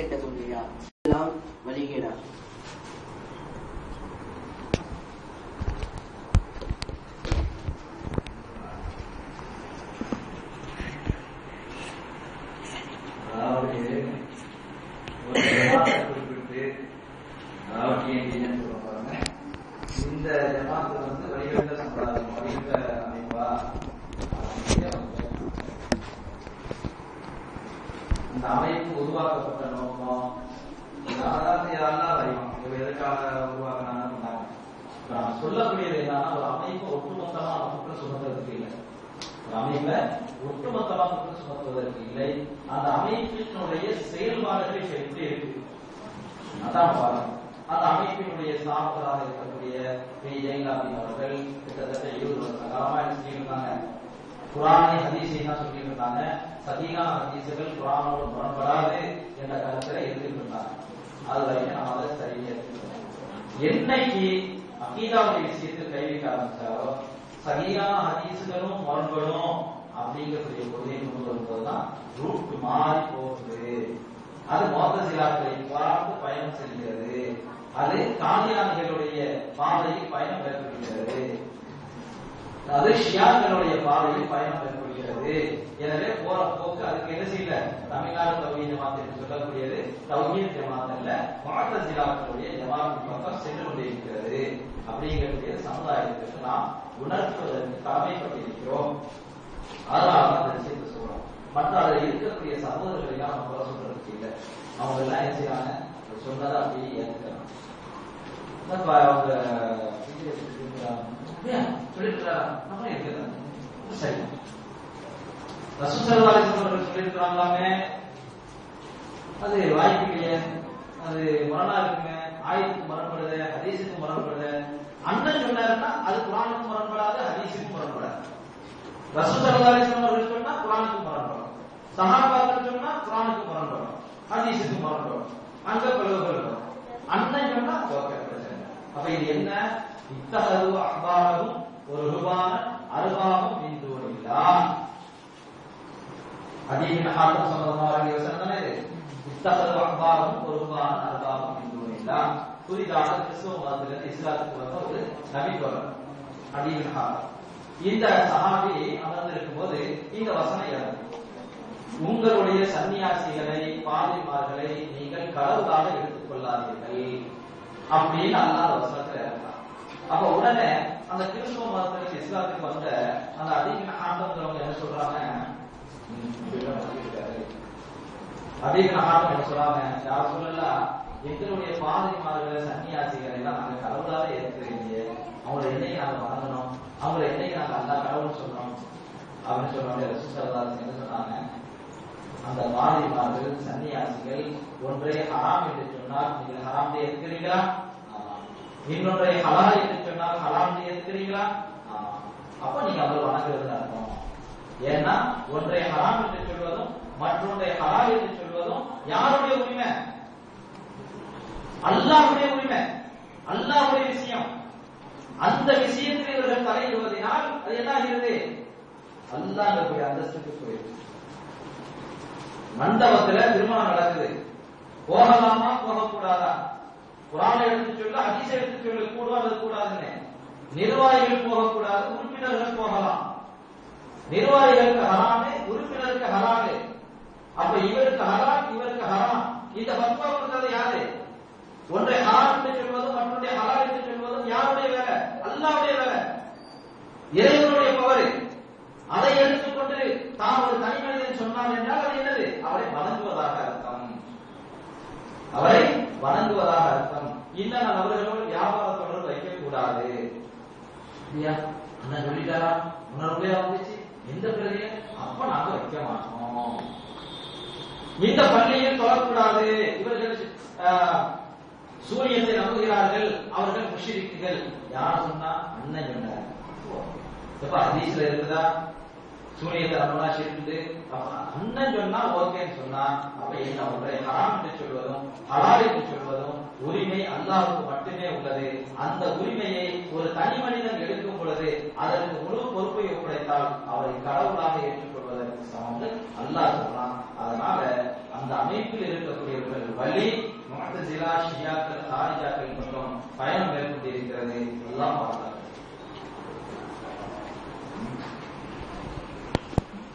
கேட்ட கொள்கையா இதெல்லாம் வழிகேடா ஒரு குறிப்பிட்டு என்னன்னு சொல்ல இந்த ஜமாத்து வந்து வழிகட்ட சம்பிரதாயம் வழிகட்ட அமைப்பா அப்படின்னு வந்து அந்த அமைப்பு உருவாக்கப்பட்ட நோக்கம் சாதாரண யாரெல்லாம் அறியும் இவ எதுக்காக உருவாக்கினான்னு சொன்னாங்க. நான் சொல்லக்கூடியது என்னன்னா ஒரு அமைப்பு ஒட்டுமொத்தமா நமக்கு சுமந்ததுக்கு இல்லை. ஒரு அமைப்பை ஒட்டுமொத்தமா குற்றம் சுமத்துவதற்கு இல்லை. அந்த அமைப்பினுடைய செயல்பாடுகளை இப்ப எப்படி இருக்கு? அதான் பாருங்க. அந்த அமைப்பினுடைய ஸ்தாபகராக இருக்கக்கூடிய பி ஜெயலலிதா அவர்கள் கிட்டத்தட்ட இருபது வருஷ காலமா என்ன சொல்லியிருக்காங்க குரானை ஹதீஸை தான் சொல்லிட்டு இருந்தாங்க சதீகான ஹதீசுகள் குரானோடு முரண்படாது என்ற கருத்துல இருந்துட்டு இருந்தாங்க அது வரைக்கும் நம்ம அதை சரியா என்னைக்கு அகீதாவுடைய விஷயத்தில் கை வைக்க ஆரம்பிச்சாரோ சரியான ஹதீசுகளும் முரண்படும் அப்படிங்கக்கூடிய கொள்கையை கொண்டு வரும்போதுதான் ரூட் மாறி போகுது. அது மொத்த சிலாக்களை பார்த்து பயணம் செல்கிறது. அது காதியானிகளுடைய பாதையில் பயணம் மேற்கொள்கிறது. அது ஷியாக்களுடைய பாதையில் பயணம் மேற்கொள்கிறது. எனவே போற போக்கு அதுக்கு என்ன செய்யல? தமிழ்நாடு தௌஹீத் ஜமாத் என்று சொல்லக்கூடியது. தௌஹீத் ஜமாத் அல்ல மாற்ற முஅத்தசிலாக்களுடைய ஜமாத்தின் பக்கம் சென்று கொண்டிருக்கிறது. அப்படிங்கிறது சமுதாயத்திற்கு நாம் உணர்த்துவதற்கு கடமைப்பட்டிருக்கிறோம். அதனால அந்த விஷயத்தை சொல்றோம். மற்ற அதில் இருக்கக்கூடிய சகோதரர்களை எல்லாம் நம்ம குறை சொல்றதுக்கு இல்லை. அவங்க எல்லாம் என்ன செய்யறாங்க சொன்னதை அப்படியே ஏற்றுக்கிறாங்க அவங்க சொல்லிட்டு நம்ம இருக்கிறாங்க சரி. ரசூசல்லாஹி அவர்கள் அது வாய்ப்பு இல்லையே அது முரணா இருக்குங்க ஆயத்துக்கு முரண்படுது ஹதீஸுக்கு முரண்படுது அண்ணன் சொன்னாருன்னா அது குரானுக்கு முரண்படாது ஹதீஸுக்கு முரண்படாது ரசூசல்லாஹி அவர்கள் சொன்னா குரானுக்கு முரண்படும் சஹாபாக்கள் சொன்னா குரானுக்கு முரண்படும் ஹதீஸுக்கு முரண்படும் அங்க பிளவுகள் அண்ணன் சொன்னா ஓகே பிரச்சனை அப்ப இது என்ன? இத்தகது அக்பாரவும் ஒரு ரூபான அருபாவும் இன்று அதிக ஹாத்தம் சம்பந்தமாக யோசனை தானே இது இத்தகது அக்பாரவும் ஒரு ரூபான அருபாவும் இன்று இல்லா புதிதாக கிறிஸ்துவ மதத்திலிருந்து இஸ்லாத்துக்கு வந்த ஒரு நபி தொடர் ஹாத்தம் இந்த சஹாபி அமர்ந்திருக்கும் போது இந்த வசனம் உங்களுடைய சன்னியாசிகளை பாதிமார்களை நீங்கள் கடவுளாக எடுத்துக் கொள்ளாதீர்கள் அப்படின்னு அல்லாத வசனத்துல இருந்தான் அப்ப உடனே அந்த கிறிஸ்துவ மதத்திற்கு இஸ்லாத்துக்கு வந்த அந்த அதிக ஆண்டவங்கிறவங்க என்ன சொல்றாங்க? ம், இப்படிலாம் சொல்லியிருக்காரு. என்ன சொல்றாங்க யார் சொல்லலாம் எங்களுடைய பாதிரிமார்கள் சன்னியாசிகளை எல்லாம் நாங்க கடவுளாக ஏற்கிறீங்க அவங்களை என்னைக்கு நாங்க வணங்கணும் அவங்களை என்னைக்கு நாங்க அந்த கடவுள் சொல்றோம் அப்படின்னு சொல்றாங்க ரசூசல்லாஸ் என்ன சொன்னாங்க அந்த பாதிரிமார்கள் சன்னியாசிகள் ஒன்றை ஹராம் என்று சொன்னால் நீங்கள் ஹராம் ஏற்கிறீங்களா இன்னொன்றை ஹலால் என்று சொன்னால் ஹராம் ஏற்கிறீங்களா அப்ப நீங்க அவர் வணங்குறது அர்த்தம் ஏன்னா ஒன்றை ஹராம் என்று சொல்வதும் மற்றொன்றை ஹலால் என்று சொல்வதும் யாருடைய உரிமை? அல்லாஹுடைய உரிமை. அல்லாஹுடைய விஷயம். அந்த விஷயத்தில் இவர்கள் தலையிடுவதனால் அது என்ன ஆகிறது அல்லாஹ்வுடைய அந்தஸ்துக்கு போயிடுது மண்டபத்துல திருமணம் நடக்குது. போகலாமா போகக்கூடாதா? குரானை எடுத்து சொல்ல ஹதீஸை எடுத்து சொல்ல அல்லது கூடாதுன்னு. நிர்வாகிகள் போகக்கூடாது உறுப்பினர்கள் போகலாம். நிர்வாகிகளுக்கு ஹராமே உறுப்பினருக்கு ஹராமே. அப்ப இவருக்கு ஹராம் இவருக்கு ஹராம். இந்த பத்மா கொடுத்தது யாரு? ஒன்றை ஹராம் என்று சொல்வதும் மற்றொன்றை ஹராம் என்று சொல்வதும் யாருடைய வேலை? அல்லாவுடைய வேலை. இறைவனுடைய பவர் அதை எடுத்துக்கொண்டு தான் ஒரு தனி மனிதன் சொன்னான் என்றால் அது என்னது? அவரை வணங்குவதாக அர்த்தம். அவரை வணங்குவதாக அர்த்தம். இன்னும் அவர்களோடு வியாபார தொடர்பு வைக்கக்கூடாது. இல்லையா? அண்ணன் சொல்லிட்டாரா? உணர்வுலையா வந்துச்சு எந்த பிறகு அப்ப நாங்க வைக்க மாட்டோம். இந்த பள்ளியை தொடரக்கூடாது இவர்கள் ஆஹ், நம்புகிறார்கள். அவர்கள் முஷிரிக்குகள். யார் சொன்னா? அண்ணன் சொன்னார். இப்ப ஹதீஸ்ல இருக்குதா? சூரியத்தை நம்மளா ஷிர்க்குது அண்ணன் சொன்னா ஓகேன்னு சொன்னா அப்ப என்ன ஒன்றை ஹராம் என்று சொல்வதும் ஹலால் என்று சொல்வதும் உரிமை அல்லாவுக்கு மட்டுமே உள்ளது. அந்த உரிமையை ஒரு தனி மனிதன் எடுக்கும் பொழுது அவரை கடவுளாக ஏற்றுக்கொள்வதற்கு சமம் அல்லாஹ் சொல்றான் அதனால அந்த அமைப்பில் இருக்கக்கூடியவர்கள் வழி முகத்தசிலா ஷியாக்கள் ஹாரிஜாக்கள் மற்றும் பயணம் மேற்கொண்டிருக்கிறது.